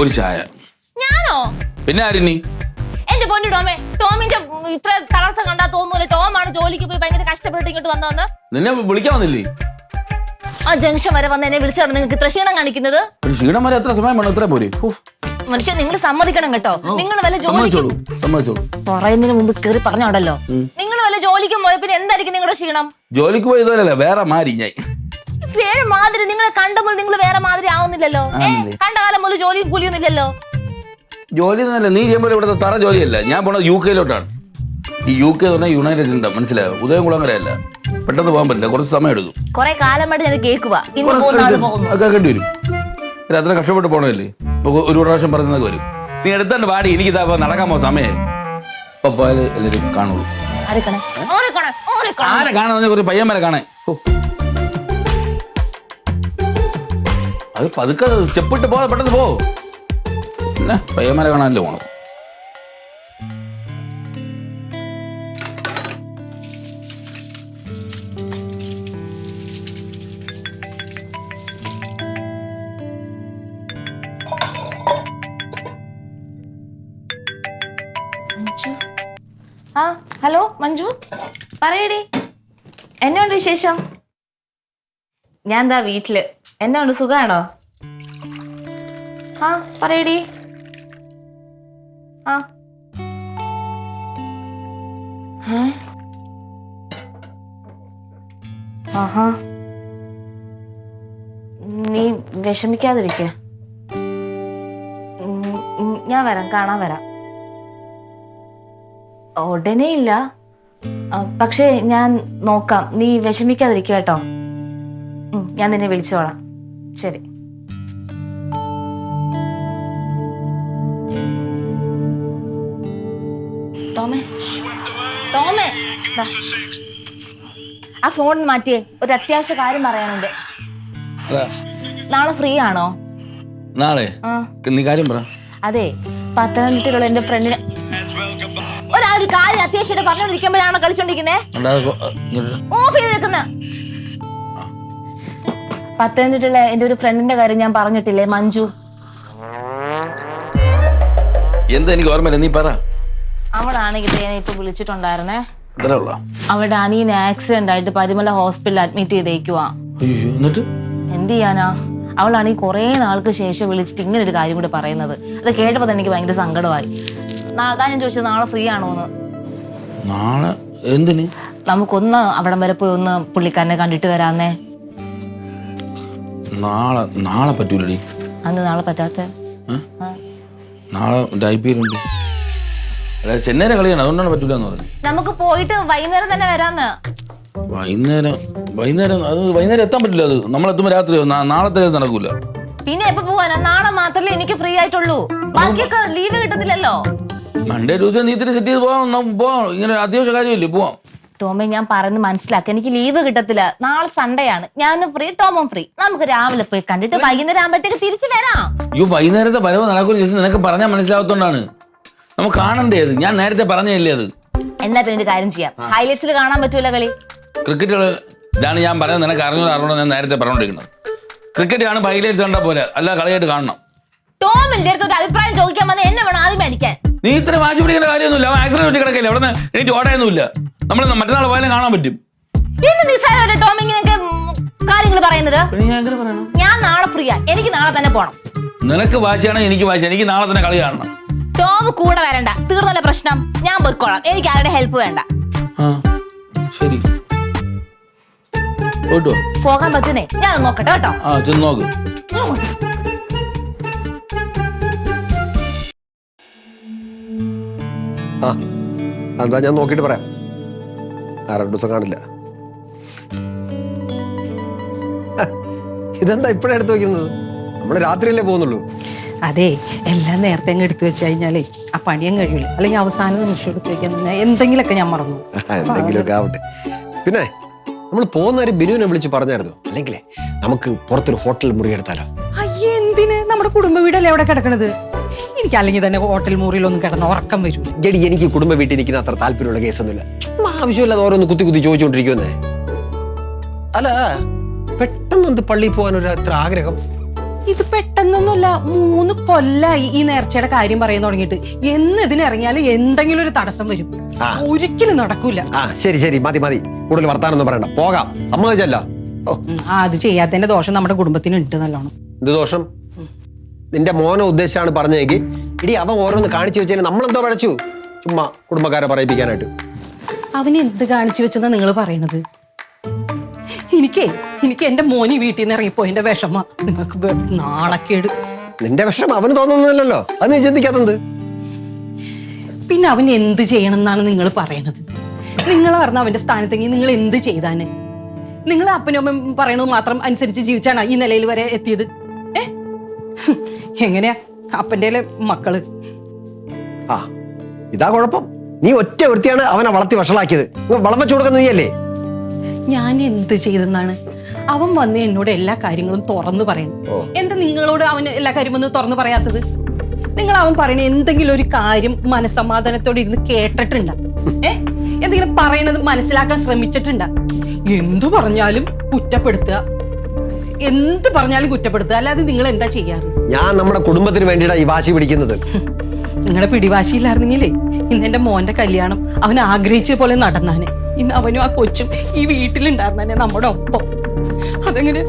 ഒരു ചായ. ഞാനോ? പിന്നെ ആരിനി എന്റെ പൊന്നു ടോമേ ടോമിന്റെ ഇത്ര തടസ്സം കണ്ടാ തോന്നൂല ടോമാണ് ജോലിക്ക് പോയി ഭയങ്കര കഷ്ടപ്പെട്ട് ഇങ്ങോട്ട് വന്നതെന്ന്? നിന്നെ വിളിക്കാൻ വന്നില്ലേ? ആ ജംഗ്ഷൻ വരെ വന്ന് എന്നെ വിളിച്ചാണ് നിങ്ങൾക്ക് ഇത്ര ക്ഷീണം കാണിക്കുന്നത്? ക്ഷീണം വരെ എത്ര സമയം വേണം? എത്ര പോരെ. മനുഷ്യൻ നിങ്ങൾ സമ്മതിക്കണം കേട്ടോ. നിങ്ങൾ വല്ല ജോലിക്കും പറയുന്നതിന് മുമ്പ് കേറി പറഞ്ഞോണ്ടല്ലോ. നിങ്ങൾ വല്ല ജോലിക്കും പോയ പിന്നെ എന്തായിരിക്കും നിങ്ങളുടെ ക്ഷീണം? ജോലിക്ക് പോയതല്ലേ വേറെ മാരി ഞാൻ. വേറെ മാതിരി നിങ്ങളെ കണ്ടപ്പോൾ നിങ്ങൾ വേറെ മാതിരി ആവുന്നില്ലല്ലോ? കണ്ട കാലം മുതൽ ജോലിയും കൂലിയും ഇല്ലല്ലോ ജോലി എന്നല്ല നീ ചെയ്യുമ്പോൾ ഇവിടുത്തെ തറ ജോലിയല്ല. ഞാൻ പോണത് യു കെയിലോട്ടാണ്. ഈ യു കെ പറഞ്ഞാൽ യുണൈറ്റഡ് കിങ്ഡം മനസ്സിലായോ? ഉദയംകുളങ്ങരയല്ല. പെട്ടെന്ന് പോകാൻ പറ്റില്ല കുറച്ച് സമയം എടുക്കും കുറെ കാലമായിട്ട് ഞാൻ കേൾക്കുക കേൾക്കേണ്ടി വരും അത്ര കഷ്ടപ്പെട്ട് പോണല്ലേ ഇപ്പൊ ഒരു പ്രാവശ്യം പറഞ്ഞതൊക്കെ വരും. നീ എടുത്തോണ്ട് പാടി എനിക്ക് ഇതാ നടക്കാൻ പോകുന്ന സമയം. ഇപ്പൊ പോയാൽ എല്ലാവരും കാണുള്ളൂ. ആരെ കാണാൻ? കുറച്ച് പയ്യന്മാരെ കാണാൻ. അത് പതുക്കെ സ്റ്റെപ്പിട്ട് പോ പെട്ടെന്ന് പോ. പിന്നെ പയ്യന്മാരെ കാണാനല്ലേ പോണത്? മഞ്ജു? ആ ഹലോ മഞ്ജു? പറയടി. എന്നോണ്ട് വിശേഷം? ഞാൻ എന്താ വീട്ടിൽ. എന്നോണ്ട് സുഖാണോ? ആ പറയടി. ആ? ആഹാ. നീ വിഷമിക്കാതിരിക്ക. ഞാൻ വരാം കാണാൻ വരാം. ഉടനെ ഇല്ല. പക്ഷേ ഞാൻ നോക്കാം. നീ വിഷമിക്കാതിരിക്കുക കേട്ടോ. ഞാൻ നിന്നെ വിളിച്ചോളാം. ശരി. ആ ഫോൺ മാറ്റിയേ. ഒരു അത്യാവശ്യ കാര്യം പറയാനുണ്ട്. നാളെ ഫ്രീ ആണോ? നാളെ? നീ കാര്യം പറ. അതെ പത്തനംതിട്ടയിലുള്ള എന്റെ ഫ്രണ്ടിന് ഒരാ ഒരു കാര്യം അത്യാവശ്യമായിട്ട് പറഞ്ഞോണ്ടിരിക്കുമ്പോഴാണോ കളിച്ചോണ്ടിരിക്കുന്നേ? ഓഫ് ചെയ്ത് വെക്കുന്ന പത്തനംതിട്ടുള്ള എന്റെ ഒരു ഫ്രണ്ടിന്റെ കാര്യം ഞാൻ പറഞ്ഞിട്ടില്ലേ മഞ്ജു? എന്താ എനിക്ക് ഓർമ്മയില്ല നീ പറ. അവളാണെങ്കിൽ ഇപ്പൊ വിളിച്ചിട്ടുണ്ടായിരുന്നേ. അവളുടെ അനിയന് ആക്സിഡന്റ് ആയിട്ട് പരിമല ഹോസ്പിറ്റലിൽ അഡ്മിറ്റ് ചെയ്തേക്കുവാ. എന്നിട്ട്? എന്ത് ചെയ്യാനാ? അവളാണെങ്കിൽ കുറേ നാൾക്ക് ശേഷം വിളിച്ചിട്ട് ഇങ്ങനെ ഒരു കാര്യം കൂടി പറയുന്നത്. അത് കേട്ടപ്പോൾ തന്നെ എനിക്ക് ഭയങ്കര സങ്കടമായി. നാളെ അതാ ഞാൻ ചോദിച്ചത് നാളെ ഫ്രീ ആണോന്ന്? നാളെ? എന്തിന്? നമുക്കൊന്ന് അവിടം വരെ പോയി ഒന്ന് പുള്ളിക്കാരനെ കണ്ടിട്ട് വരാന്നേ. നാളെ നാളെ പറ്റൂലടി. അന്ന് നാളെ പറ്റാത്ത? നാളെ ഡൈപ്പിയിലുണ്ട് ഉണ്ട് അല്ല ചെന്നൈയുടെ കളിയാണ് അതുകൊണ്ടാണ് പറ്റൂല എന്ന് പറഞ്ഞു നമുക്ക് പോയിട്ട് വൈകുന്നേരം തന്നെ വരാന്ന്. വൈകുന്നേരം വൈകുന്നേരം അത് വൈകുന്നേരം എത്താൻ പറ്റില്ല അത്. നമ്മളെത്തുമ്പോൾ രാത്രി നാളത്തെ കേസ് നടക്കൂല. പിന്നെ എപ്പോ പോവാനാ? നാളെ മാത്രമേ എനിക്ക് ഫ്രീ ആയിട്ടുള്ളൂ. ബാക്കിയൊക്കെ ലീവ് കിട്ടത്തില്ലല്ലോ മൺഡേ ദിവസം നീ ഇത്തിരി സെറ്റ് ചെയ്ത് പോവാം പോവാം. ഇങ്ങനെ അത്യാവശ്യ കാര്യമില്ലേ പോവാം. ടോമെ ഞാൻ പറയുന്നത് മനസ്സിലാക്കി. എനിക്ക് ലീവ് കിട്ടത്തില്ല. നാളെ സൺഡേ ആണ്. ഞാനും ഫ്രീ ടോമും ഫ്രീ നമുക്ക് രാവിലെ പോയി കണ്ടിട്ട് വൈകുന്നേരം ആകുമ്പോഴത്തേക്ക് തിരിച്ചു വരാം. അയ്യോ വൈകുന്നേരത്തെ വരവ് നടക്കൂല നിനക്ക് പറഞ്ഞാൽ മനസ്സിലാവത്തോണ്ടാണ്. നമുക്ക് കാണണ്ടേ അത്? ഞാൻ നേരത്തെ പറഞ്ഞില്ലേ അത്? എന്നാ പിന്നെ ഒരു കാര്യം ചെയ്യാം. ഹൈലൈറ്റ്സിൽ കാണാൻ പറ്റൂല കളി. ക്രിക്കറ്റ് ഇതാണ് ഞാൻ പറയുന്നത് നിനക്ക് അറിഞ്ഞോ അറിയണോ ഞാൻ നേരത്തെ പറഞ്ഞുകൊണ്ടിരിക്കുന്നത് ക്രിക്കറ്റ് ആണ് ഹൈലൈറ്റ്സ് കണ്ട പോലെ അല്ല കളിയായിട്ട് കാണണം. ടോമിന്റെ അടുത്ത് ഒരു അഭിപ്രായം ചോദിക്കാൻ വന്ന എന്നെ വേണം ആദ്യം അടിക്കാൻ നീ ഇത്ര വാശി പിടിക്കേണ്ട കാര്യമൊന്നുമില്ല. അവൻ ആക്സിഡന്റ് പറ്റി കിടക്കില്ല? അവിടെ നിന്ന് എനിക്ക് ഓടയൊന്നുമില്ല നമ്മൾ മറ്റന്നാൾ പോയാലും കാണാൻ പറ്റും. പിന്നെ നിസ്സാരമല്ലേ ടോം ഇങ്ങനെയൊക്കെ കാര്യങ്ങൾ പറയുന്നത്? പിന്നെ ഞാൻ എങ്ങനെ പറയണം? ഞാൻ നാളെ ഫ്രീയാ എനിക്ക് നാളെ തന്നെ പോണം. നിനക്ക് വാശിയാണ് എനിക്ക് വാശി. എനിക്ക് നാളെ തന്നെ കളി കാണണം. ടോം കൂടെ വരണ്ട. തീർന്നല്ല പ്രശ്നം. ഞാൻ പോയിക്കോളാം. എനിക്ക് ആരുടെ ഹെൽപ്പ് വേണ്ട. ആ ശരി. പോകാൻ പറ്റുന്നേ. ഞാൻ നോക്കട്ടെ കേട്ടോ. നോക്ക്. ആ എന്താ ഞാൻ നോക്കിയിട്ട് പറയാം. ആ രണ്ടു ദിവസം കാണില്ല. ഇതെന്താ ഇപ്പഴെടുത്ത് വെക്കുന്നത്? നമ്മൾ രാത്രിയല്ലേ പോകുന്നുള്ളൂ. അതെ എല്ലാം നേരത്തെ അങ്ങ് എടുത്തു വെച്ച് കഴിഞ്ഞാലേ ആ പണിയും കഴിയില്ല അല്ലെങ്കിൽ അവസാന നിമിഷം എടുത്ത് വെക്കാൻ എന്തെങ്കിലുമൊക്കെ ഞാൻ മറന്നു എന്തെങ്കിലുമൊക്കെ ആവട്ടെ. പിന്നെ നമ്മൾ പോകുന്ന ഒരു ബിനുവിനെ വിളിച്ച് പറഞ്ഞായിരുന്നു. അല്ലെങ്കിലേ നമുക്ക് പുറത്തൊരു ഹോട്ടൽ മുറി എടുത്താലോ? അയ്യേ എന്തിന്? നമ്മുടെ കുടുംബ വീടല്ലേ അവിടെ കിടക്കണത്? എനിക്ക് അല്ലെങ്കിൽ തന്നെ ഹോട്ടൽ മുറിയിൽ മുറിയിലൊന്നും കിടന്ന് ഉറക്കം വരും. ജഡി എനിക്ക് കുടുംബ വീട്ടിൽ നിൽക്കുന്ന അത്ര താല്പര്യമുള്ള കേസൊന്നുമില്ല. ആവശ്യമില്ലാതെ ഓരോന്ന് കുത്തി കുത്തി ചോദിച്ചുകൊണ്ടിരിക്കുന്നേ അല്ല പെട്ടെന്ന് എന്ത് പള്ളിയിൽ പോകാൻ ഒരു അത്ര ആഗ്രഹം. ഇത് പെട്ടെന്നൊന്നുമല്ല മൂന്ന് കൊല്ലായി ഈ നേർച്ചയുടെ കാര്യം പറയാൻ തുടങ്ങിയിട്ട്. എന്ന് ഇതിനിറങ്ങിയാലും എന്തെങ്കിലും ഒരു തടസ്സം വരും. ഒരിക്കലും നടക്കൂല. ആ ശരി ശരി. മതി മതി. കൂടുതൽ വർത്താനൊന്നും പറയണ്ട. പോകാം. സമ്മതിച്ചല്ലോ. ആ അത് ചെയ്യാത്തതിന്റെ ദോഷം നമ്മുടെ കുടുംബത്തിന് ഉണ്ട് നല്ലോണം. എന്ത് ദോഷം? നിന്റെ മോനെ ഉദ്ദേശിച്ചാണ് പറഞ്ഞേക്ക് ഇടി അവൻ ഓരോന്ന് കാണിച്ചു വെച്ചാൽ നമ്മളെന്തോ പഴച്ചു ചുമ്മാ കുടുംബക്കാരെ പറയിപ്പിക്കാനായിട്ട്. അവന് എന്ത് കാണിച്ചു വെച്ചെന്നാ നിങ്ങൾ പറയണത്? എനിക്കേ എനിക്ക് എന്റെ മോനി വീട്ടിൽ നിന്ന് ഇറങ്ങിപ്പോ എന്റെ വിഷമ. നിങ്ങൾക്ക് നാളക്കേട് നിന്റെ വിഷമം അവന് തോന്നുന്നില്ലല്ലോ. അത് നീ ചിന്തിക്കാത്തത് പിന്നെ അവൻ എന്ത് ചെയ്യണം എന്നാണ് നിങ്ങൾ പറയണത്? നിങ്ങൾ പറഞ്ഞ അവന്റെ സ്ഥാനത്തെങ്കിൽ നിങ്ങൾ എന്ത് ചെയ്താന്? നിങ്ങൾ അപ്പനും അമ്മയും പറയണത് മാത്രം അനുസരിച്ച് ജീവിച്ചാണ് ഈ നിലയിൽ വരെ എത്തിയത്? ഏ? എങ്ങനെയാ? അപ്പന്റെ മക്കൾ. ആ ഇതാ കുഴപ്പം. നീ ഒറ്റ വൃത്തിയാണ് അവനെ വളർത്തി വഷളാക്കിയത്. വളർന്നു വളം വെച്ചു കൊടുക്കുന്ന നീയല്ലേ? ഞാൻ എന്ത് ചെയ്തെന്നാണ്? അവൻ വന്ന് എന്നോട് എല്ലാ കാര്യങ്ങളും തുറന്നു പറയണം. എന്താ നിങ്ങളോട് അവന് എല്ലാ കാര്യം ഒന്ന് തുറന്നു പറയാത്തത്? നിങ്ങൾ അവൻ പറയണ എന്തെങ്കിലും ഒരു കാര്യം മനസമാധാനത്തോടെ ഇരുന്ന് കേട്ടിട്ടുണ്ട? ഏ? എന്തെങ്കിലും പറയണത് മനസ്സിലാക്കാൻ ശ്രമിച്ചിട്ടുണ്ട? എന്തു പറഞ്ഞാലും കുറ്റപ്പെടുത്തുക. എന്ത് പറഞ്ഞാലും കുറ്റപ്പെടുത്തുക. അല്ലാതെ നിങ്ങൾ എന്താ ചെയ്യാറ്? ഞാൻ നമ്മുടെ കുടുംബത്തിന് വേണ്ടിയിട്ടാണ് ഈ വാശി പിടിക്കുന്നത്. നിങ്ങളുടെ പിടിവാശിയില്ലായിരുന്നെങ്കിലേ ഇന്ന് എന്റെ മോന്റെ കല്യാണം അവൻ ആഗ്രഹിച്ച പോലെ നടന്നാനെ. ഇന്ന് അവനും ആ കൊച്ചും ഈ വീട്ടിലുണ്ടായിരുന്നെ നമ്മുടെ ഒപ്പം. അതെങ്ങനെ?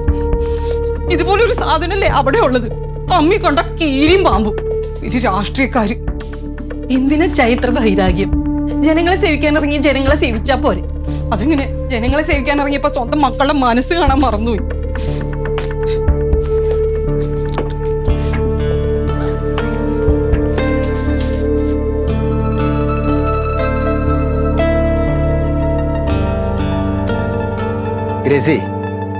ഇതുപോലൊരു സാധനല്ലേ അവിടെ ഉള്ളത്? തമ്മി കൊണ്ട കീരിയും പാമ്പും. ഒരു രാഷ്ട്രീയക്കാര്. എന്തിനാ ചൈത്ര വൈരാഗ്യം? ജനങ്ങളെ സേവിക്കാൻ ഇറങ്ങി ജനങ്ങളെ സേവിച്ചാ പോരെ. അതിങ്ങനെ? ജനങ്ങളെ സേവിക്കാൻ ഇറങ്ങിയപ്പോ സ്വന്തം മക്കളുടെ മനസ്സ് കാണാൻ മറന്നുപോയി. ഗ്രേസി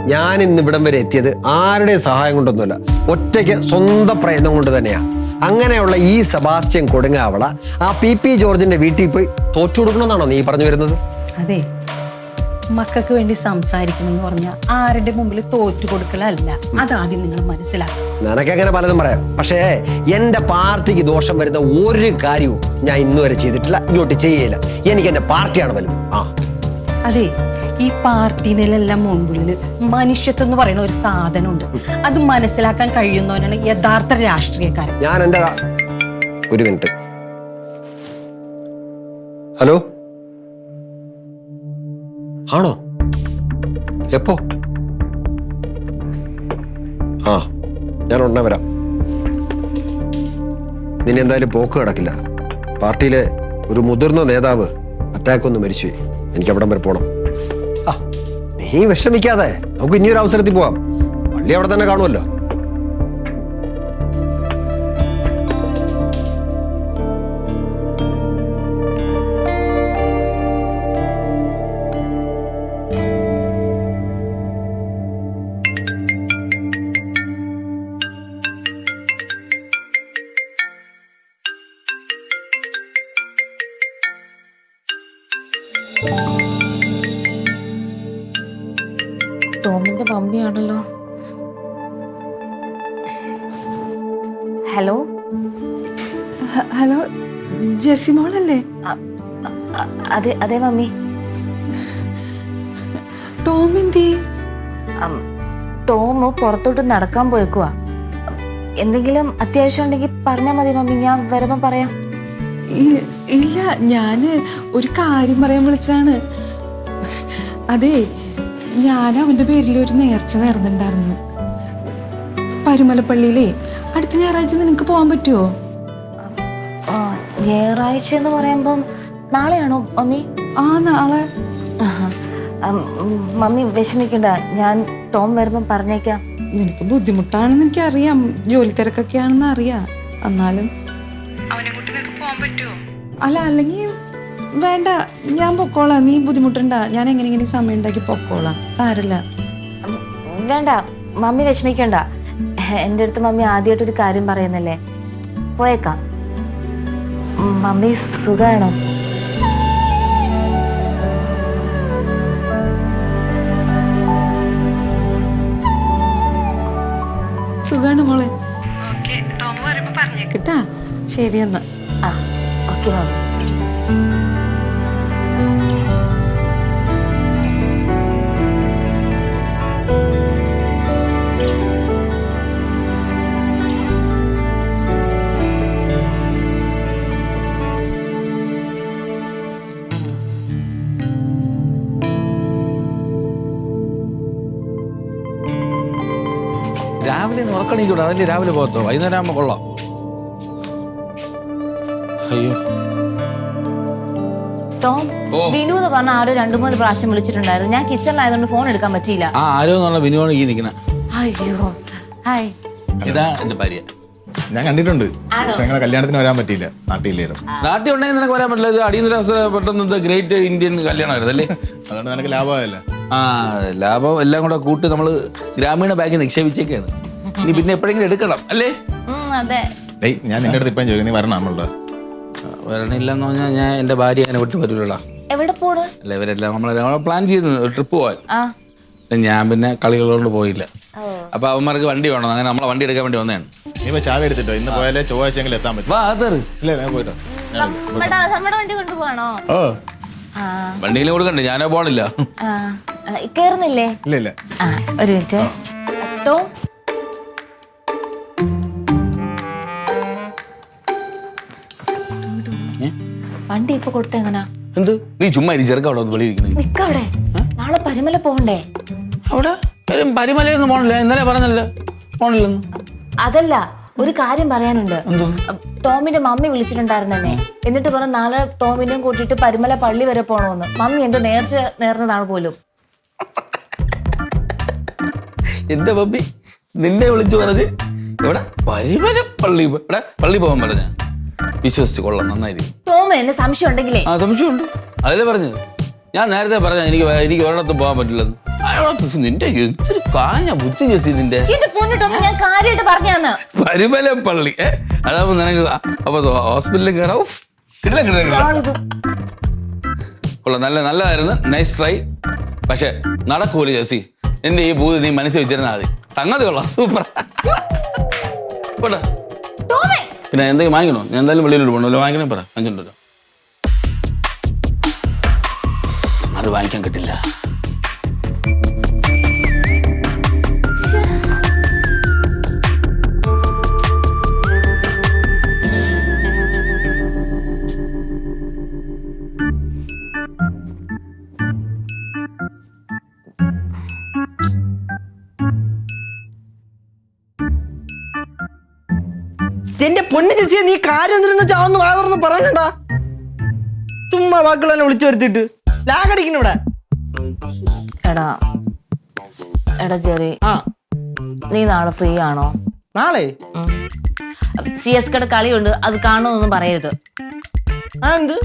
ഞാൻ ഇന്ന് ഇവിടം വരെ എത്തിയത് ആരുടെ സഹായം കൊണ്ടൊന്നുമല്ല. ഒറ്റയ്ക്ക് സ്വന്തം പ്രയത്നം കൊണ്ട് തന്നെയാണ് അങ്ങനെയുള്ള ഈ സെബാസ്റ്റ്യൻ കൊടുങ്ങാവള ആ പി പി ജോർജിന്റെ വീട്ടിൽ പോയി തോറ്റു കൊടുക്കണമെന്നാണോ നീ പറഞ്ഞു വരുന്നത്? അതെ. മക്കൾക്ക് വേണ്ടി സംസാരിക്കണം എന്ന് പറഞ്ഞാൽ ആരുടെ മുമ്പിൽ തോറ്റു കൊടുക്കലല്ല. അതാദ്യം നിങ്ങൾ മനസ്സിലാക്കണം. നിനക്കങ്ങനെ പലതും പറയാം. പക്ഷേ എന്റെ പാർട്ടിക്ക് ദോഷം വരുന്ന ഒരു കാര്യവും ഞാൻ ഇന്നുവരെ ചെയ്തിട്ടില്ല. ഇങ്ങോട്ട് ചെയ്യില്ല എനിക്ക് എന്റെ പാർട്ടിയാണ് വലുത്. ആ. അതെ. ഈ പാർട്ടിയിലെല്ലാം മുമ്പിൽ മനുഷ്യത്വം എന്ന് പറയുന്ന ഒരു സാധനമുണ്ട്. അത് മനസ്സിലാക്കാൻ കഴിയുന്നവനാണ് യഥാർത്ഥ രാഷ്ട്രീയക്കാരൻ. ഞാൻ എന്റെ ഒരു മിനിറ്റ്. ഹലോ? ആണോ? എപ്പോ? ആ ഞാൻ ഉടനെ വരാം. നിന്നെ എന്തായാലും പോക്ക് കിടക്കില്ല പാർട്ടിയിലെ ഒരു മുതിർന്ന നേതാവ് അറ്റാക്ക് ഒന്ന് മരിച്ചു എനിക്ക് അവിടം വരെ ആ നീ വിഷമിക്കാതെ നമുക്ക് ഇനിയൊരു അവസരത്തിൽ പോവാം. പള്ളി അവിടെ തന്നെ കാണുമല്ലോ. ടോമിന്റെ മമ്മിയാണല്ലോ. ഹലോ? ഹലോ ജെസി മോളല്ലേ? അതെ അതെ മമ്മി. ടോം എന്തി ടോം പുറത്തോട്ട് നടക്കാൻ പോയേക്കുവാ. എന്തെങ്കിലും അത്യാവശ്യം ഉണ്ടെങ്കിൽ പറഞ്ഞാൽ മതി മമ്മി. ഞാൻ വരുമ്പോ പറയാം. ഇല്ല ഞാൻ ഒരു കാര്യം പറയാൻ വിളിച്ചാണ് അതെ ഞാൻ അവന്റെ പേരിൽ ഒരു നേർച്ച നേർന്നിട്ടുണ്ടായിരുന്നു പരുമലപ്പള്ളിയിലേ അടുത്ത ഞായറാഴ്ച നിനക്ക് പോകാൻ പറ്റുമോ ആ, ഞായറാഴ്ച എന്ന് പറയുമ്പം നാളെയാണോ മമ്മി? ആ നാളെ. മമ്മി വിഷമിക്കണ്ട ഞാൻ ടോം വരുമ്പം പറഞ്ഞേക്കാം. നിനക്ക് ബുദ്ധിമുട്ടാണെന്ന് എനിക്കറിയാം ജോലി തിരക്കൊക്കെയാണെന്ന് അറിയാം. എന്നാലും അവനെ കുട്ടി നിനക്ക് പോകാൻ പറ്റുമോ അല്ല അല്ലെങ്കിൽ വേണ്ട ഞാൻ പൊക്കോളാം. നീ ബുദ്ധിമുട്ടണ്ട. ഞാൻ എങ്ങനെയെങ്കിലും സമയം ഉണ്ടാക്കി പൊക്കോളാം. സാരല്ല. വേണ്ട മമ്മി വിഷമിക്കണ്ട. എന്റെ അടുത്ത് മമ്മി ആദ്യമായിട്ടൊരു കാര്യം പറയുന്നല്ലേ? പോയേക്കാം. മമ്മി സുഖാണോ? സുഖാണ് മോളെ. കേട്ടാ? ശരി എന്നാ. ആ ഓക്കെ മമ്മി. ഉറക്കണിക്കൂടെ അതല്ലേ രാവിലെ പോകത്തോ? വൈകുന്നേരം ആകുമ്പോൾ കൊള്ളാം. അയ്യോ. ടോം ഓ. വിനു എന്ന് പറഞ്ഞ ആരോ രണ്ടു മൂന്ന് പ്രാവശ്യം വിളിച്ചിട്ടുണ്ടായിരുന്നു. ഞാൻ കിച്ചണിലായതുകൊണ്ട് ഫോൺ എടുക്കാൻ പറ്റിയില്ല. ആ ആരോ എന്നുള്ള വിനുവാണ് ഈ നിൽക്കണ അയ്യോ. ഹായ്. ഇതാ എന്റെ ഭാര്യ. ഞാൻ കണ്ടിട്ടുണ്ട്. പക്ഷെ ഞങ്ങളെ കല്യാണത്തിന് വരാൻ പറ്റിയില്ല. നാട്ടിലായിരുന്നു നാട്ടിൽ ഉണ്ടെങ്കിൽ നിനക്ക് വരാൻ പറ്റില്ല. ഇത് പെട്ടെന്ന് ഗ്രേറ്റ് ഇന്ത്യൻ കല്യാണമായിരുന്നു അല്ലേ? അതുകൊണ്ട് നിനക്ക് ലാഭമായല്ലേ. ആ ലാഭം എല്ലാം കൂടെ കൂട്ടി നമ്മൾ ഗ്രാമീണ ബാങ്കിൽ നിക്ഷേപിച്ചേക്കാണ്. ഇനി പിന്നെ എപ്പോഴെങ്കിലും എടുക്കണം അല്ലേ? അതെ. ഡേയ് ഞാൻ നിന്റെ അടുത്ത് ഇപ്പം ചോദിക്കും നീ വരണം നമ്മളുടെ വരണില്ലെന്ന് പറഞ്ഞാൽ ഞാൻ എന്റെ ഭാര്യ അങ്ങനെ വിട്ടു വരില്ല എവിടെ പോണ്? അല്ല ഇവരെല്ലാം നമ്മളെല്ലാം പ്ലാൻ ചെയ്തു ട്രിപ്പ് പോവാൻ. ആ. ഞാൻ പിന്നെ കളികളോണ്ട് പോയില്ല. അപ്പൊ അവന്മാർക്ക് വണ്ടി വേണം അങ്ങനെ നമ്മളെ വണ്ടി എടുക്കാൻ വേണ്ടി വന്നതാണ്. നീ ഇപ്പൊ ചാവി എടുത്തിട്ടോ? ഇന്ന് പോയാലേ ചൊവ്വാഴ്ചയെങ്കിലും എത്താൻ പറ്റും. വാ അതറ്. ഇല്ല ഞാൻ പോയിട്ടോ. ഞാൻ- നമ്മുടെ നമ്മുടെ വണ്ടി കൊണ്ടുപോകണോ ഓ. ആ. വണ്ടിയിലും കൊടുക്കണ്ടേ? ഞാനോ പോണില്ല. ആ. ആ, കേറുന്നില്ലേ? ഇല്ല ഇല്ല. ആ ഒരു മിനിറ്റ്. ടോം വണ്ടി ഇപ്പൊ കൊടുത്തെങ്ങനാ എന്ത്? നീ ചുമ്മാ ഇരി ചെറുക്ക അവിടെ വെളിയിരിക്കണേ നിക്കവിടെ നാളെ പരിമല പോകണ്ടേ അവിടെ? പരിമലയൊന്നും പോണില്ല. ഇന്നലെ പറഞ്ഞല്ലോ. പോണില്ലെന്ന്. അതല്ല ഒരു കാര്യം പറയാനുണ്ട്. ടോമിന്റെ മമ്മി വിളിച്ചിട്ടുണ്ടായിരുന്നു എന്നെ എന്നിട്ട് പറഞ്ഞു നാളെ ടോമിനെയും കൂട്ടിയിട്ട് പരിമല പള്ളി വരെ പോണോന്ന്. മമ്മി എന്ത് നേർച്ച നേർന്നതാണ് പോലും. എന്റെ മമ്മി? നിന്നെ വിളിച്ചു പറഞ്ഞ് ഇവിടെ പരിമല പള്ളി ഇവിടെ പള്ളി പോകാൻ പറഞ്ഞ വിശ്വസിച്ച് കൊള്ളാം നന്നായിരിക്കും. ടോം എന്നെ സംശയം ഉണ്ടെങ്കിലേ ആ സംശയമുണ്ട്. അതല്ലേ പറഞ്ഞത്? ഞാൻ നേരത്തെ പറഞ്ഞ എനിക്ക് വേ- എനിക്ക് ഒരിടത്തും പോകാൻ പറ്റില്ലെന്ന്. അയാളെ നിന്റെ എന്തൊരു കാഞ്ഞ ബുദ്ധി ജസി നിന്റെ. എന്റെ പൊന്നു ടോമി ഞാൻ കാര്യമായിട്ട് പറഞ്ഞാന്ന് പരിമല പള്ളി. ഏ അതാവുമ്പോ നിനക്ക് ആ- അപ്പൊ ഹോസ്പിറ്റലിൽ. ആളിത് കൊള്ളാം നല്ല നല്ലതായിരുന്നു. നൈസ് ട്രൈ പക്ഷെ നടക്കൂല ജസി എന്റെ ഈ ഭൂതി നീ മനസ്സിൽ വെച്ചിരുന്നാൽ മതി. സംഗതി കൊള്ളാം. സൂപ്പർ പോട്ടെ. ടോമേ പിന്നെ എന്തെങ്കിലും വാങ്ങിക്കണോ? ഞാൻ എന്തായാലും വെളിയിലോട്ട് പോകണല്ലോ വാങ്ങിക്കണേ പറ. അഞ്ചുണ്ടല്ലോ. അത് വാങ്ങിക്കാൻ കിട്ടില്ല. എന്റെ പൊന്നു ചേച്ചിയെ നീ കാര്യം എന്തിനെന്ന് ചാവുന്ന ആകർന്ന് പറയണ്ട. ചുമ്മാ ചുമ്മാ വാക്കുകളെന്നെ വിളിച്ചു വരുത്തിട്ട് ലാഗടിക്കണ ഇവിടെ. എടാ എടാ ജെറി ആ. നീ നാളെ ഫ്രീ ആണോ? നാളെ? സി എസ് കട കളിയുണ്ട് അത് കാണുമെന്നൊന്നും പറയരുത്. ആ എന്ത്?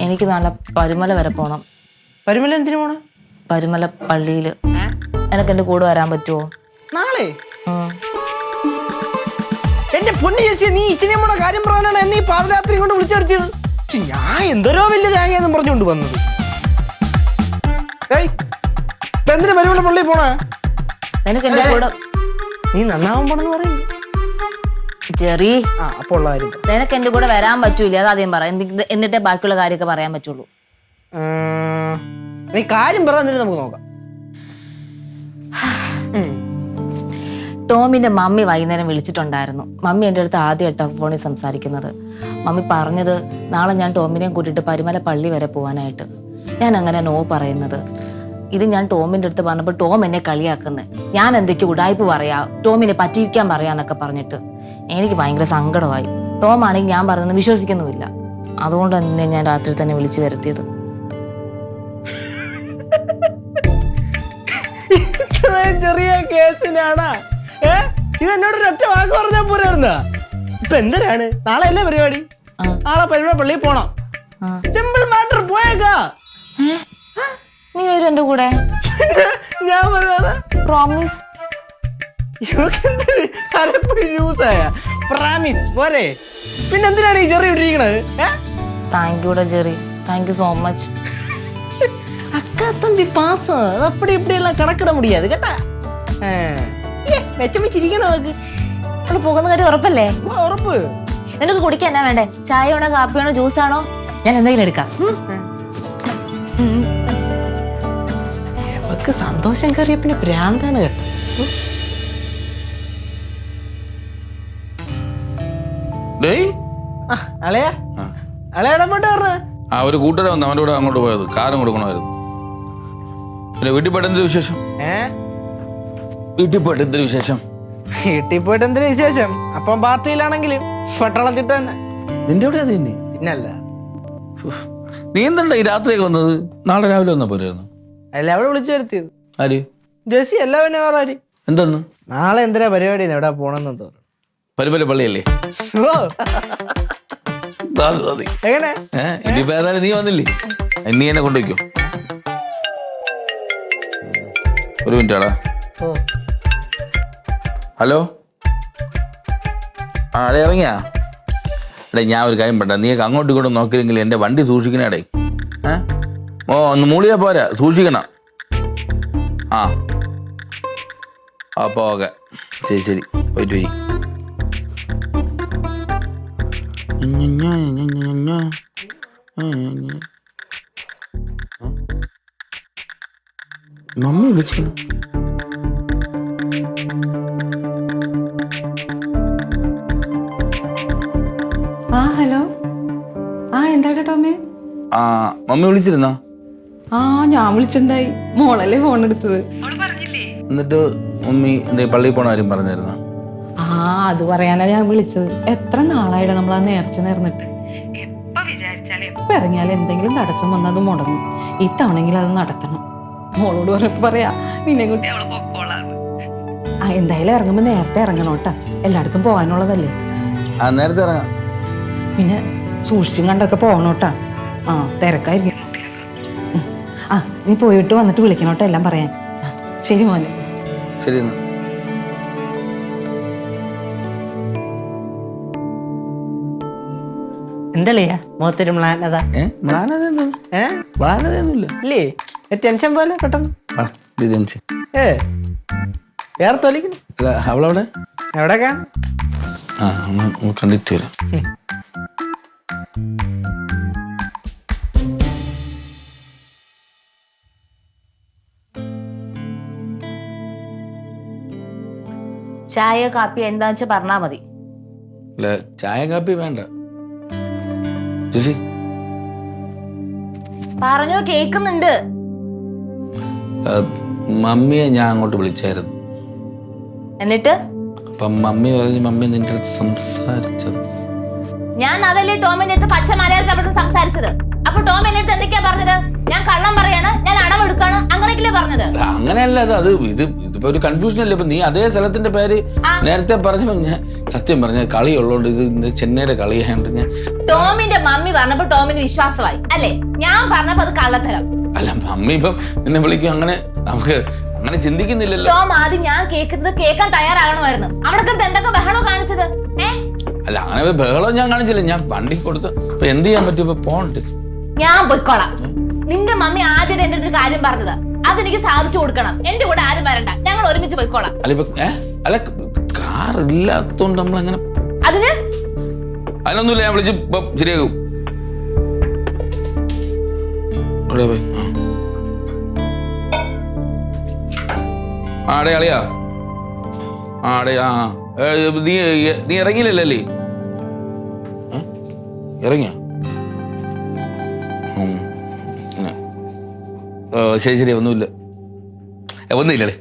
എനിക്ക് നാളെ പരുമല വരെ പോണം. പരുമല എന്തിനു പോണ? പരുമല പള്ളിയിൽ. എനക്ക് എന്റെ കൂടെ വരാൻ പറ്റുമോ നാളെ? പൊന്നു നീ ഇച്ചിരി കൂടെ കാര്യം പറയാനാണ് എന്നെ ഈ പാദരാത്രി കൊണ്ട് വിളിച്ചു വരുത്തിയത്. ഞാൻ എന്തോരോ വലിയ തേങ്ങയെന്നും പറഞ്ഞുകൊണ്ട് വന്നത്. ഏയ് ഇപ്പൊ എന്തിനാ പരിമല പള്ളി പോണേ? നിനക്ക് എന്റെ കൂടെ നീ നന്നാവാൻ പോണെന്ന് പറയും. ജെറി ആ അപ്പോൾ ഉള്ള കാര്യം പറ. നിനക്ക് എന്റെ കൂടെ വരാൻ പറ്റൂല. അത് ആദ്യം പറ. എന്തി- എന്നിട്ടേ ബാക്കിയുള്ള കാര്യമൊക്കെ പറയാൻ പറ്റുള്ളൂ. ഉം, നീ കാര്യം പറ എന്നിട്ട് നമുക്ക് നോക്കാം. ഉം. ടോമിന്റെ മമ്മി വൈകുന്നേരം വിളിച്ചിട്ടുണ്ടായിരുന്നു. മമ്മി എന്റെ അടുത്ത് ആദ്യമായിട്ടാണ് ഫോണിൽ സംസാരിക്കുന്നത്. മമ്മി പറഞ്ഞത് നാളെ ഞാൻ ടോമിനെയും കൂട്ടിയിട്ട് പരിമല പള്ളി വരെ പോകാനായിട്ട് ഞാൻ അങ്ങനെ നോ പറയുന്നത്. ഇത് ഞാൻ ടോമിന്റെ അടുത്ത് പറഞ്ഞപ്പോൾ ടോം എന്നെ കളിയാക്കുന്നത് ഞാൻ എന്തൊക്കെ ഉടായ്പ് പറയാ ടോമിനെ പറ്റിയിരിക്കാൻ പറയാന്നൊക്കെ പറഞ്ഞിട്ട്. എനിക്ക് ഭയങ്കര സങ്കടമായി. ടോം ആണെങ്കിൽ ഞാൻ പറയുന്നത് വിശ്വസിക്കുന്നുമില്ല. അതുകൊണ്ട് തന്നെ ഞാൻ രാത്രി തന്നെ വിളിച്ചു വരുത്തിയത്. ചെറിയ കേസിനാണ് ഏ ഇത് എന്നോട് ഒറ്റ വാക്ക് പറഞ്ഞാൽ പോരായിരുന്നാ ഇപ്പൊ എന്തിനാണ് നാളെ അല്ലേ പരിപാടി ആ. നാളെ പരിപാടി പള്ളിയിൽ പോണം ആ. സിമ്പിൾ മാറ്റർ പോയേക്കാ ഏ? നീ വരും എൻ്റെ കൂടെ ഞാൻ പറയാതെ പ്രോമിസ് അരപ്പടി ജ്യൂസ് ആയ പ്രാമിസ് പോരെ പിന്നെ എന്തിനാണ് ഈ ചെറിയ ഇട്ടിരിക്കണത് ഏ thank യൂടെ Jerry thank you so much அக்கா தம்பி பாசம் அது அப்படி இப்படி எல்லாம் கணக்கிட முடியாது கேட்டா മെച്ചം വെച്ചിരിക്കണോ നോക്ക് നമ്മൾ പോകുന്ന കാര്യം ഉറപ്പല്ലേ? ഉറപ്പ്. നിനക്ക് കുടിക്കാൻ എന്നാ വേണ്ടേ? ചായയാണോ കാപ്പിയാണോ ജ്യൂസ് ആണോ? ഞാൻ എന്തെങ്കിലും എടുക്കാം. അവക്ക് സന്തോഷം കയറിയ പിന്നെ ഭ്രാന്താണ് കേട്ടോ. ആ, ഒരു കൂട്ടരെ വന്ന് അവന്റെ കൂടെ അങ്ങോട്ട് പോയത്. കാരം കൊടുക്കണമായിരുന്നു. പിന്നെ വീട്ടിൽ പെട്ടെന്ന് വിശേഷം? ഏ? വീട്ടിൽ പോയിട്ട് എന്തൊരു വിശേഷം. വീട്ടിൽ പോയിട്ട് എന്തൊരു വിശേഷം. അപ്പം പാർട്ടിയിലാണെങ്കിലും പട്ടണത്തിട്ട് തന്നെ. നിന്റെ എവിടെയാ നീ പിന്നല്ല. നീ എന്തുണ്ട ഈ രാത്രിയൊക്കെ വന്നത്? നാളെ രാവിലെ വന്നാ പോരായിരുന്നു അല്ല അവിടെ വിളിച്ചു വരുത്തിയത്. ആര്? ജെസ്സി പിന്നെ വേറെ ആര്? എന്തെന്ന്? നാളെ എന്തിനാ പരിപാടി? എവിടെ പോണെന്ന് തോന്നുന്നു. പരുപല പള്ളിയല്ലേ? അത് മതി. എങ്ങനെ? ഏ ഇനിയിപ്പോ ഏതായാലും നീ വന്നില്ലേ? നീ എന്നെ കൊണ്ടുവയ്ക്കോ ഒരു മിനിറ്റ് ആടാ ഓ. ഹലോ? ആ അടേ ഇറങ്ങിയാ? എടേ ഞാൻ ഒരു കാര്യം പെട്ട നീ അങ്ങോട്ടും ഇങ്ങോട്ടും നോക്കിയില്ലെങ്കിൽ എന്റെ വണ്ടി സൂക്ഷിക്കണേടേ ഏ? ഓ ഒന്ന് മൂളിയാ പോരാ. സൂക്ഷിക്കണം. ആ. അപ്പോൾ ഓക്കെ ശരി ശരി. പോയിട്ട് വരി. മമ്മി വിളിച്ചു ആ മമ്മി വിളിച്ചിരുന്നോ? ആ ഞാൻ വിളിച്ചിണ്ടായി മോളല്ലേ ഫോൺ എടുത്തത്. എന്നിട്ട് മമ്മി എന്തേ പള്ളിയിൽ പോണ കാര്യം പറഞ്ഞിരുന്നു ആ അത് പറയാനാ ഞാൻ വിളിച്ചത്. എത്ര നാളായിട്ട് നമ്മൾ ആ നേർച്ച നേർന്നിട്ട്? എപ്പ വിചാരിച്ചാലും എപ്പ ഇറങ്ങിയാലും എന്തെങ്കിലും തടസ്സം വന്നാൽ അത് മുടങ്ങും. ഇത്തവണെങ്കിൽ അത് നടത്തണം. മോളോട് പറഞ്ഞപ്പോ പറയാ നിന്നെ കുട്ടി അവൾ ആ എന്തായാലും ഇറങ്ങുമ്പോ നേരത്തെ ഇറങ്ങണോട്ടാ എല്ലായിടത്തും പോകാനുള്ളതല്ലേ? ആ നേരത്തെ ഇറങ്ങാം. പിന്നെ സൂക്ഷിച്ചും കണ്ടൊക്കെ പോകണോട്ടാ ആ തിരക്കായിരിക്കും. ആ നീ പോയിട്ട് വന്നിട്ട് വിളിക്കണോട്ടെ എല്ലാം പറയാൻ. ശരി മോനെ. ശരി എന്നാ. എന്തല്ലേ മുഖത്തൊരു മ്ലാനത. ഇല്ലേ ടെൻഷൻ പോലെ പെട്ടെന്ന്. ഏ? വേറെ തൊലിക്കണം അവളവിടെ? എവിടെ ഒന്ന് കണ്ടിട്ട് വരാം. ചായ കാപ്പി എന്താ വെച്ചാൽ പറഞ്ഞാ മതി. ചായ കാപ്പി വേണ്ട. പറഞ്ഞോ കേക്കുന്നുണ്ട്. മമ്മിയെ ഞാൻ അങ്ങോട്ട് വിളിച്ചായിരുന്നു. എന്നിട്ട്? അപ്പം മമ്മി പറഞ്ഞു മമ്മി നിന്റെ അടുത്ത് സംസാരിച്ചത്. ഞാൻ അതല്ലേ ടോമിന്റെ അടുത്ത് പച്ച മലയാളത്തിൽ അവിടെ സംസാരിച്ചത്. അപ്പൊ ടോം എന്റെ അടുത്ത് എന്തൊക്കെയാ പറഞ്ഞത്? ഞാൻ കള്ളം പറയാണ് ഞാൻ അടവെടുക്കാണ് അങ്ങനെയൊക്കെയല്ലേ പറഞ്ഞത്? അങ്ങനെയല്ല അത് അത് ഇത് ഇതിപ്പോ ഒരു കൺഫ്യൂഷൻ അല്ലേ? ഇപ്പൊ നീ അതേ സ്ഥലത്തിന്റെ പേര് നേരത്തെ പറഞ്ഞു ഞാൻ സത്യം പറഞ്ഞ കളി ഉള്ളോണ്ട് ഇത് ചെന്നൈയുടെ കളിയായോണ്ട് ഞാൻ ടോമിന്റെ മമ്മി പറഞ്ഞപ്പോ ടോമിന് വിശ്വാസമായി അല്ലേ? ഞാൻ പറഞ്ഞപ്പോ അത് കള്ളത്തരം. അല്ല മമ്മി ഇപ്പം നിന്നെ വിളിക്കും അങ്ങനെ നമുക്ക് അങ്ങനെ ചിന്തിക്കുന്നില്ലല്ലോ. ടോം ആദ്യം ഞാൻ കേൾക്കുന്നത് കേൾക്കാൻ തയ്യാറാകണമായിരുന്നു. അവിടെ എന്തൊക്കെ ബഹളം കാണിച്ചത്? അല്ല അങ്ങനെ ബഹളം ഞാൻ കാണിച്ചില്ല. ഞാൻ വണ്ടി കൊടുത്തു ഇപ്പൊ എന്ത് ചെയ്യാൻ പറ്റും? ഇപ്പൊ പോണ്ട് ഞാൻ പൊയ്ക്കോളാം. നിന്റെ മമ്മി ആദ്യം എന്റെ അടുത്ത് കാര്യം പറഞ്ഞത്. അതെനിക്ക് സാധിച്ചു കൊടുക്കണം. എന്റെ കൂടെ ആരും വരണ്ട. ഞങ്ങൾ ഒരുമിച്ച് പോയിക്കോളാം. അല്ല കാർ ഇല്ലാത്തോണ്ട് നമ്മൾ അങ്ങനെ അതിന്? അതിനൊന്നുമില്ല ഞാൻ വിളിച്ച് ശരിയാകും എവിടെയാ പോയി? ആ. ആ അടേ അളിയാ. ആ അടേ ആ നീ നീ ഇറങ്ങിയില്ലല്ലേ? ഇറങ്ങിയ? ശരി ശരി ഒന്നുമില്ല. ഒന്നുമില്ലേ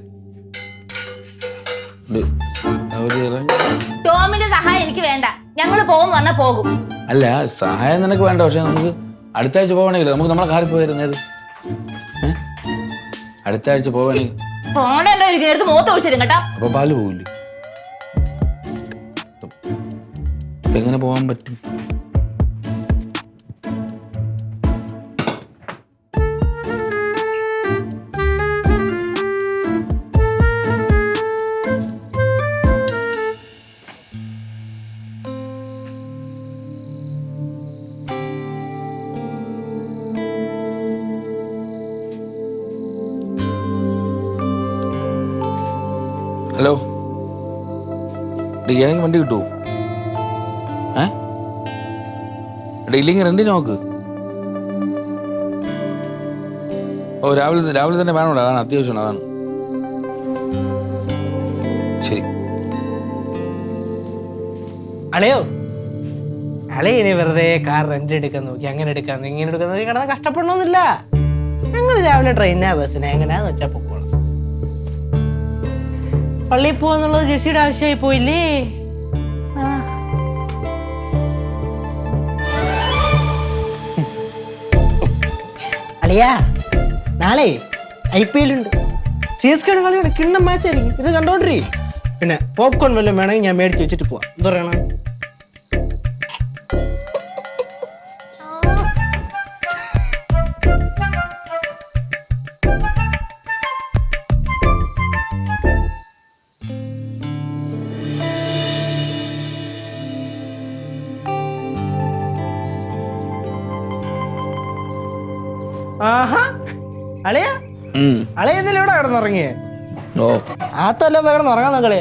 ടോമിന്റെ സഹായം എനിക്ക് വേണ്ട. ഞങ്ങൾ പോകുന്നു പറഞ്ഞാൽ പോകും. അല്ല സഹായം നിനക്ക് വേണ്ട പക്ഷെ നമുക്ക് അടുത്ത ആഴ്ച പോകണമെങ്കിൽ നമുക്ക് നമ്മളെ കാറിൽ പോയിരുന്നത് അടുത്ത ആഴ്ച പോവാണെങ്കിൽ പോണല്ലോ ഒരു എടുത്ത് മൂത്ത് ഒഴിച്ചിരും കേട്ടോ. അപ്പൊ പാൽ പോവില്ലേ? എങ്ങനെ പോവാൻ പറ്റും? ഡി ഏതെങ്കിലും വണ്ടി കിട്ടുമോ ഏ? ഇല്ലെങ്കിൽ റെന്റിന് നോക്ക്? ഓ രാവിലെ രാവിലെ തന്നെ വേണമല്ലോ അതാണ് അത്യാവശ്യമാണ് അതാണ്. ശരി. അളയോ? അളേ ഇനി വെറുതെ കാർ റെന്റ് എടുക്കാൻ നോക്കി അങ്ങനെ എടുക്കാൻ ഇങ്ങനെ എടുക്കാൻ നോക്കി കിടന്ന് കഷ്ടപ്പെടണമെന്നില്ല ഞങ്ങൾ രാവിലെ ട്രെയിനാ ബസ്സിനെ എങ്ങനെയാന്ന് വെച്ചാൽ പൊക്കോളാം. പള്ളിയിൽ പോവാന്നുള്ളത് ജെസ്സിയുടെ ആവശ്യമായി പോയില്ലേ? അളിയാ നാളെ ഐ പി എൽ ഉണ്ട് സി എസ് കെയുടെ കളിയാണ് കിണ്ണം മാച്ച് ആയിരിക്കും. ഇത് കണ്ടോണ്ടിരി. പിന്നെ പോപ്കോൺ വല്ലതും വേണമെങ്കിൽ ഞാൻ മേടിച്ച് വെച്ചിട്ട് പോവാം. എന്താ പറയണം? ആഹാ. അളിയ അളിയ ഇന്നലെ എവിടെ കിടന്നുറങ്ങിയേ? ഓ. ആത്തല്ല കിടന്ന് ഉറങ്ങാൻ നോക്കളെ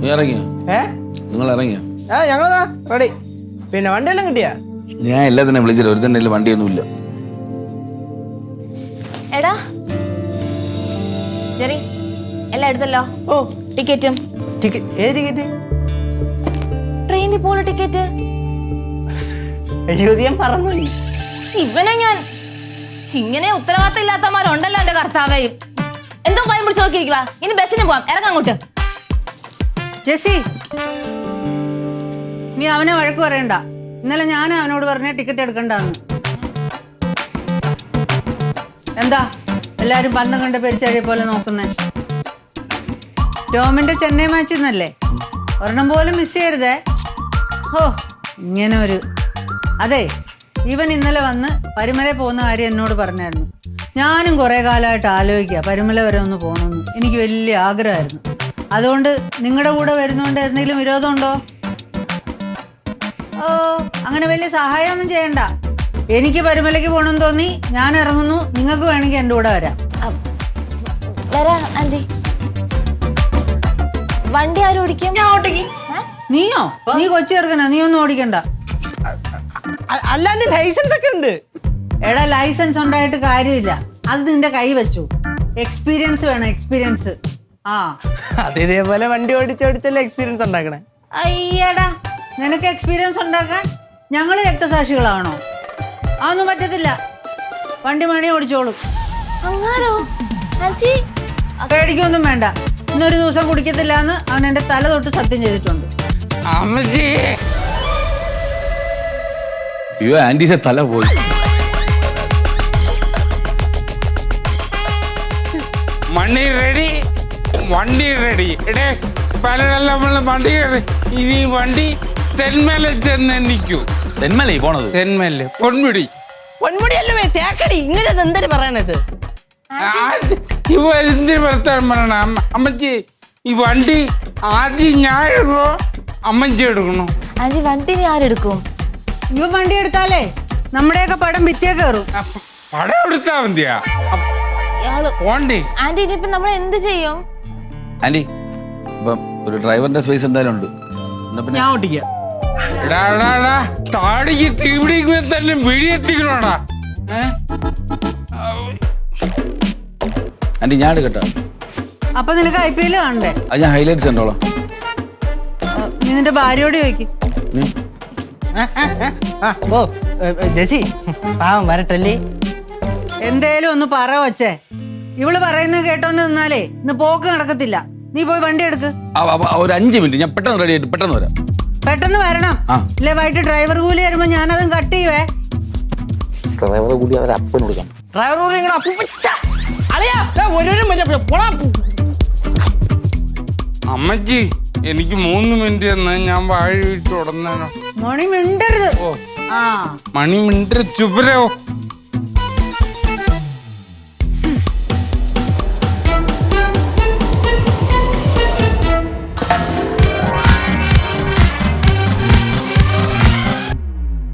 നീ ഇറങ്ങിയോ? ഏ? നിങ്ങൾ ഇറങ്ങിയോ? ആ ഞങ്ങളതാ റെഡി പിന്നെ വണ്ടിയെല്ലാം കിട്ടിയാ? ഞാൻ എല്ലാത്തിനെ വിളിച്ചില്ല ഒരു തന്നെ വണ്ടിയൊന്നുമില്ല. എടാ. ജെറി എല്ലാം എടുത്തല്ലോ? ഓ. ടിക്കറ്റും. ടിക്കറ്റ് ഏത് ടിക്കറ്റ്? ട്രെയിനിൽ പോലുള്ള ടിക്കറ്റ്. അയ്യോ ഞാൻ പറഞ്ഞു ഇവനെ ഞാൻ. ഇങ്ങനെ ഉത്തരവാദിത്തം ഇല്ലാത്തമാരുണ്ടല്ലോ എന്റെ കർത്താവേ. എന്തോ ഭയം പിടിച്ച് നോക്കിയിരിക്കുക ഇനി ബസ്സിന് പോവാം. ഇറങ്ങാം അങ്ങോട്ട്. ജെസി നീ അവനെ വഴക്ക് പറയണ്ട. ഇന്നലെ ഞാൻ അവനോട് പറഞ്ഞ ടിക്കറ്റ് എടുക്കണ്ടെന്ന്. എന്താ എല്ലാരും പന്തം കണ്ട് പെരിച്ചഴിയെ പോലെ നോക്കുന്നേ? ടോമിന്റെ ചെന്നൈ മാച്ച് ഇന്നല്ലേ? ഒരെണ്ണം പോലും മിസ് ചെയ്യരുതേ. ഓ ഇങ്ങനെ ഒരു അതെ ഇവൻ ഇന്നലെ വന്ന് പരുമല പോകുന്ന കാര്യം എന്നോട് പറഞ്ഞായിരുന്നു. ഞാനും കുറേ കാലമായിട്ട് ആലോചിക്കുക പരുമല വരെ ഒന്ന് പോകണമെന്ന്. എനിക്ക് വലിയ ആഗ്രഹമായിരുന്നു. അതുകൊണ്ട് നിങ്ങളുടെ കൂടെ വരുന്നതുകൊണ്ട് എന്തെങ്കിലും വിരോധമുണ്ടോ? ഓ അങ്ങനെ വലിയ സഹായമൊന്നും ചെയ്യണ്ട. എനിക്ക് പരുമലയ്ക്ക് പോകണമെന്ന് തോന്നി ഞാൻ ഇറങ്ങുന്നു. നിങ്ങൾക്ക് വേണമെങ്കിൽ എന്റെ കൂടെ വരാം. വരാം ആന്റി വണ്ടി ആരും ഓടിക്കും? ഞാൻ ഓടിക്കും നീയോ? നീ കൊച്ചു ചേർക്കണ നീ ഒന്നും ഓടിക്കണ്ട. അല്ലാണ്ട് ലൈസൻസ് ഒക്കെ ഉണ്ട്. എടാ ലൈസൻസ് ഉണ്ടായിട്ട് കാര്യമില്ല. അത് നിന്റെ കൈ വെച്ചു. എക്സ്പീരിയൻസ് വേണം എക്സ്പീരിയൻസ് ആ. അത് ഇതേപോലെ വണ്ടി ഓടിച്ചോടിച്ചല്ലേ എക്സ്പീരിയൻസ് ഉണ്ടാക്കണേ? അയ്യടാ നിനക്ക് എക്സ്പീരിയൻസ് ഉണ്ടാക്കാൻ ഞങ്ങൾ രക്തസാക്ഷികളാണോ? അതൊന്നും പറ്റത്തില്ല. വണ്ടി മണി ഓടിച്ചോളും. പേടിക്കൊന്നും വേണ്ട. ഇന്നൊരു ദിവസം കുടിക്കത്തില്ല എന്ന് അവൻ എന്റെ തല തൊട്ട് സത്യം ചെയ്തിട്ടുണ്ട്. അയ്യോ ആന്റിയുടെ തല പോയി. മണ്ണി റെഡി വണ്ടി റെഡി എടേ പലരെല്ലാം നമ്മൾ വണ്ടി കയറി. ഇനി വണ്ടി തെന്മല ചെന്ന് നിൽക്കൂ. തെന്മലേ പോണത്? തെന്മല പൊന്മുടി. പൊന്മുടിയല്ലേ തേക്കടി. ഇങ്ങനെ എന്തൊരു പറയണത്? ഇവ എന്തിനു വർത്താനം പറയണ അമ്മച്ചി ഈ വണ്ടി ആദ്യം ഞാൻ എടുക്കണോ അമ്മച്ചി എടുക്കണോ? ആന്റി വണ്ടി ഞാൻ ആരെടുക്കും? ഇവ വണ്ടി എടുത്താലേ നമ്മുടെയൊക്കെ പടം ഭിത്തിയെ കയറും പടം എടുത്താ മതിയാ. ആന്റി ഇനിയിപ്പോ നമ്മൾ എന്ത് ചെയ്യും? ആന്റി ഇപ്പം ഒരു ഡ്രൈവറിന്റെ സ്പേസ് എന്തായാലും ഉണ്ട്. ഞാൻ ഓട്ടിക്കാം. എടാ, എടാ, എടാ, താടിക്ക് തീപിടിക്കുമ്പോ തന്നെ വിഴിയെത്തിക്കണോടാ. ഏ? ആന്റി ഞാൻ എടുക്കട്ടെ. അപ്പൊ നിനക്ക് ഐ പി എൽ കാണണ്ടേ? അത് ഞാൻ ഹൈലൈറ്റ്സ് ഉണ്ടോളാം ആ, നീ നിന്റെ ഭാര്യയോട് ചോദിക്കും. ഓ ജെസി പാവം വരട്ടല്ലേ? എന്തേലും ഒന്ന് പറ വച്ചേ ഇവൾ പറയുന്നത് കേട്ടോണ്ട് നിന്നാലേ ഇന്ന് പോക്ക് നടക്കത്തില്ല. നീ പോയി വണ്ടി എടുക്ക്. ഒരു അഞ്ച് മിനിറ്റ്. ഞാൻ പെട്ടെന്ന് റെഡി ആയിട്ട് പെട്ടെന്ന് വരാം. പെട്ടെന്ന് വരണം. അല്ലേ വൈകിട്ട് ഡ്രൈവർ കൂലി വരുമ്പോ ഞാനതും കട്ട് ചെയ്യുവേ. ഡ്രൈവർ കൂലി അവരെ അപ്പൻ കൊടുക്കാം ഡ്രൈവർ ഇങ്ങനെ അപ്പൂപ്പച്ച. അളിയാ ഒരു അമ്മച്ചി. എനിക്ക് മൂന്ന് മിനിറ്റ് എന്ന് ഞാൻ വാഴ വിട്ട് ഉടനോ മണി മിണ്ടരുത്. ആ. മണി മിണ്ടരുത്. ചുപ്പരോ